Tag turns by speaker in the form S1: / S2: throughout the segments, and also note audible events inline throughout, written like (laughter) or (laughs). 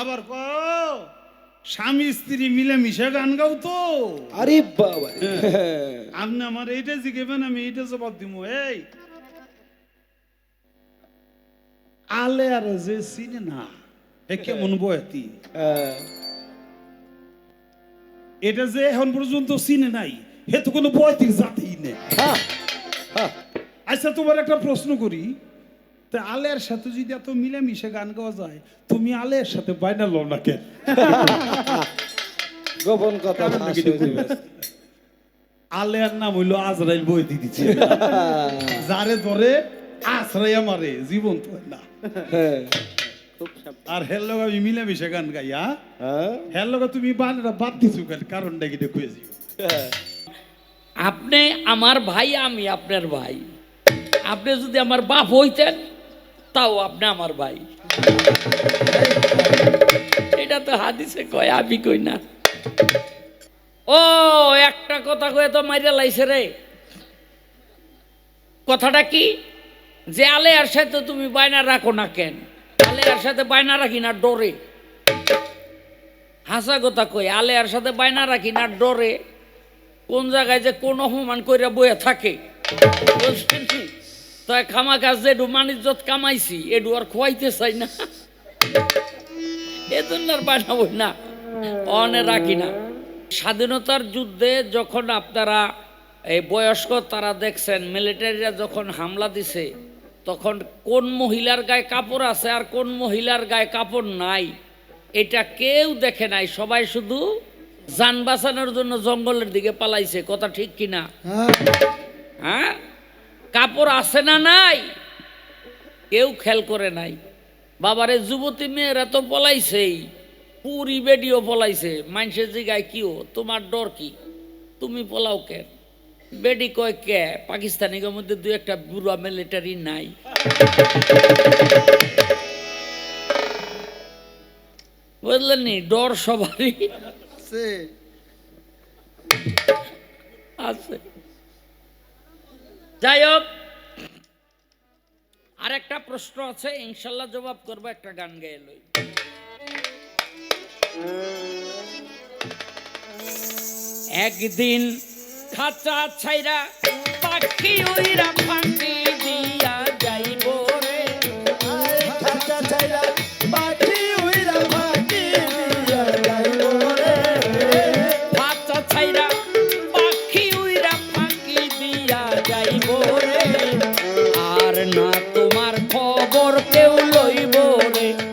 S1: আবার ক স্বামী স্ত্রী মিলে মিশে গান গাও তো।
S2: আরে বাবা (laughs)
S1: আপনি আমার এইটা আমি এইটা জবাব দিব এই। আলে আর যে চিনে না এ কেমন বয়তি
S2: হ্যাঁ,
S1: এটা যে এখন পর্যন্ত চিনে নাই হে তো কোনো বয়তির জাতি নেই।
S2: হ্যাঁ, হ্যাঁ।
S1: আচ্ছা তোমার একটা প্রশ্ন করি। তা আলের সাথে যদি এত মিলেমিশে গান গাওয়া যায় তুমি আলের সাথে বাইনা লও না কেন? (laughs)
S2: গোপন কথা।
S1: আলের নাম হইল আজরাইল বই দিয়ে দিচ্ছে। (laughs) যারে ধরে আশ্রয় আমারে জীবন তো না।
S2: হ্যাঁ,
S1: আর হের লোক আমি মিলেমিশে গান গাই হ্যাঁ। হের লোক তুমি বানরা বাদ দিছো কেন? কারণটা কি দেখুয়ে
S2: হ্যাঁ।
S3: আপনি আমার ভাই আমি আপনার ভাই। আপনি যদি আমার বাপ হইতেন তাও আপনি আমার ভাই। এটা তো হাদিসে কয়, আমি কই না। ও, একটা কথা কয়ে তো মাইরা লাইছে রে। কথাটা কি? যে আলেয়ার সাথে তুমি বায়না রাখো না কেন? আলেয়ার সাথে বায়না রাখি না ডরে। হাসা কথা কই আলেয়ার সাথে বায়না রাখি না ডরে। কোন জায়গায় যে কোন অপমান কইরা বয়ে থাকে। বুঝছেন? তাই খামা কাজ যে এডু মানিজ্জত কামাইছি এডু আর খোয়াইতে চাই না। এজন্য আর বানাবো না অনে রাখি না। স্বাধীনতার যুদ্ধে যখন আপনারা এই বয়স্ক তারা দেখছেন মিলিটারিরা যখন হামলা দিছে তখন কোন মহিলার গায়ে কাপড় আছে আর কোন মহিলার গায়ে কাপড় নাই এটা কেউ দেখে নাই। সবাই শুধু যান বাঁচানোর জন্য জঙ্গলের দিকে পালাইছে কথা ঠিক কিনা? হ্যাঁ? কাপড় আছে না নাই? কেউ খেল করে নাই। বাবারে যুবতী মেয়েরা তো পলাইছেই। পুরি বেডিও পলাইছে। মানুষের জিগায় কিও তোমার ডর কি? তুমি পলাও কেন? বেডি কয় কে? পাকিস্তানিদের মধ্যে দু একটা বুড়া মিলিটারি নাই। বুঝলেন নি ডর সবারই। আছে। যাই হোক আর একটা প্রশ্ন আছে, ইনশাল্লাহ জবাব করব, একটা গান গেয়ে লই। একদিন খাঁচা ছাইরা পাখি ওইরা ফাঁকি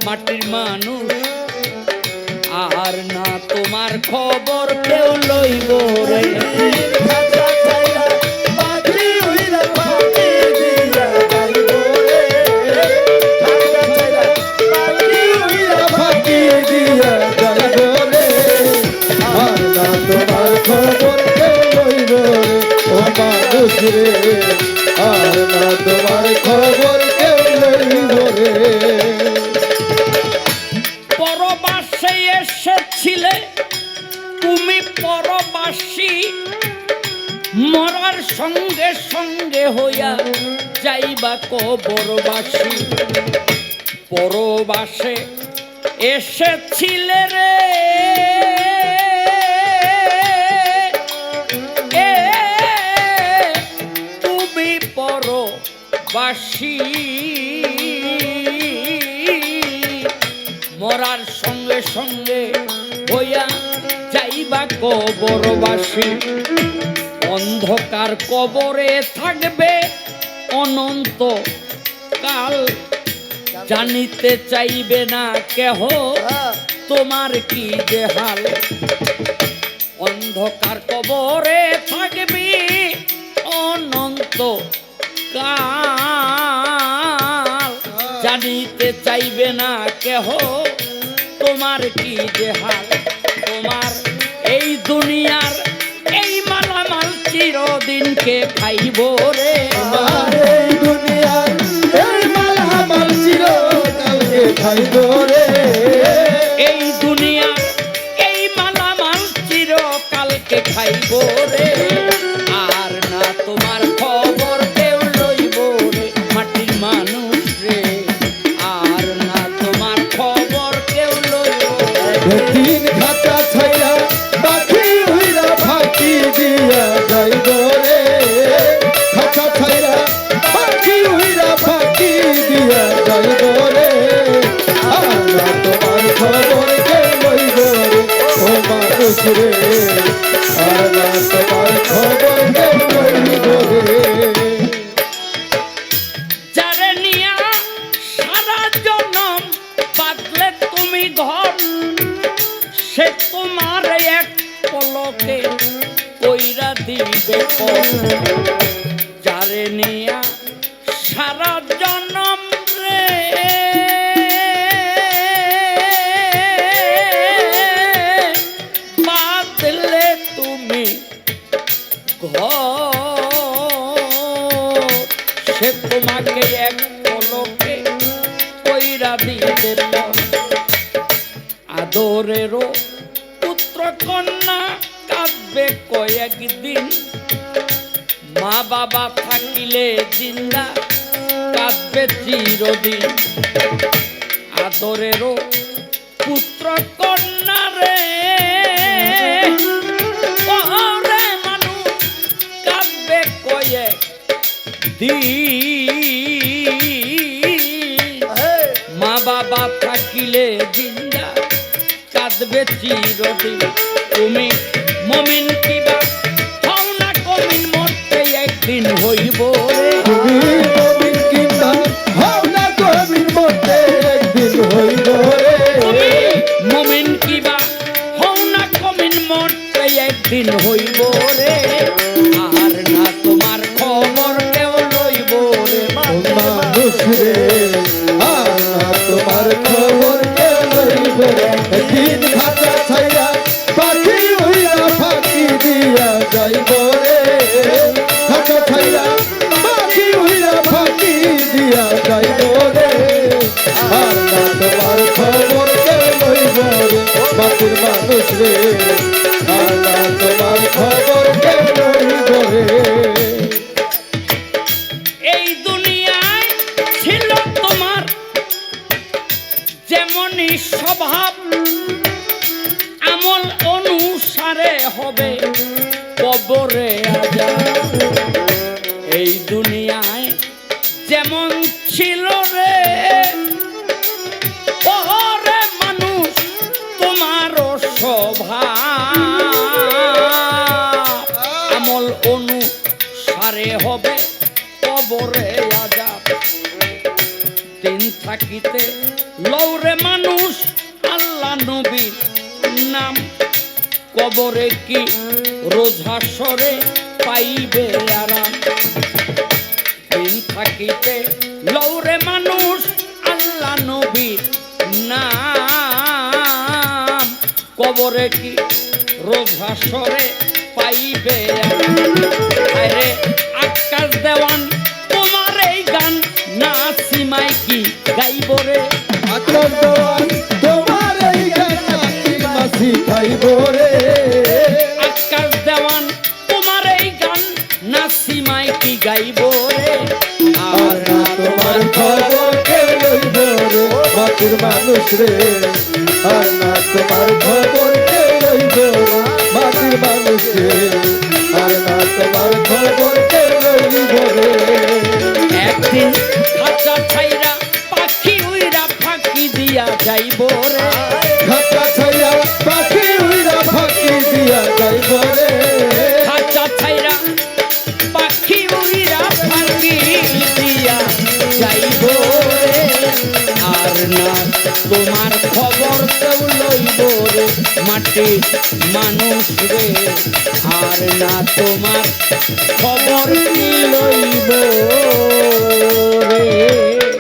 S3: মাটির মানুষ। আর না তোমার খবর কেউ লইব
S2: তোমার
S3: পরবাসী মরার সঙ্গে সঙ্গে হইয়া যাইবা কবরবাসী। পরবাসে এসেছিলে রে। তুমি পরবাসী। মরার সঙ্গে সঙ্গে হইয়া কবরবাসী অন্ধকার কবরে থাকবে অনন্ত কাল। জানিতে চাইবে না কেহ তোমার কি যে হাল। অন্ধকার কবরে থাকবি অনন্ত কাল। জানিতে চাইবে না কেহ তোমার কি যে হাল। তোমার এই দুনিয়ার এই মালামাল চিরদিনকে খাইব রে?
S2: দুনিয়ার এই মালামাল চিরদিনকে খাইব রে?
S3: সারা রে। বাঁধলে তুমি ঘর। তোমাকে এক পলকে কইরা দিতে। আদরেরও পুত্র কন্যা কাঁদবে কয়েকদিন। মা বাবা থাকিলে জিন্দা কাঁদবে চিরদিন। আদরেরও পুত্র কন্যা রে। মানুষ কাঁদবে কয়েক দিন। মা বাবা থাকিলে জিন্দা, কাঁদবে চিরদিন। তুমি মমিন কিবা এই দুনিয়ায় যেমনই স্বভাব আমল অনুসারে হবে কবরে এই দুনিয়ায় যেমন ছিল রে হবে কবরে আজাব দিন থাকিতে লৌরে মানুষ, আল্লাহ নবীর নাম। কবরে কি রোজাসরে পাইবে আরাম? দিন থাকিতে লৌরে মানুষ, আল্লাহ নবীর নাম। কবরে কি রোজাসরে পাইবে আরে গাইব রে
S2: আকাশ তোমার এই গানাতি মাসি খাইব রে
S3: আকাশ দেওয়ান তোমার এই গান না সীমায় গাইব রে।
S2: আর না তোমার খবর কে লইব রে মাটির মানুষ রে। আর না তোমার খবর কে লইব রে মাটির মানুষ রে। আর না তোমার খবর কে লইব রে
S3: একদিন তোমার খবর কেউ লইব রে
S2: মাটি মানুষ রে।
S3: আর না তোমার খবর কি লইব রে।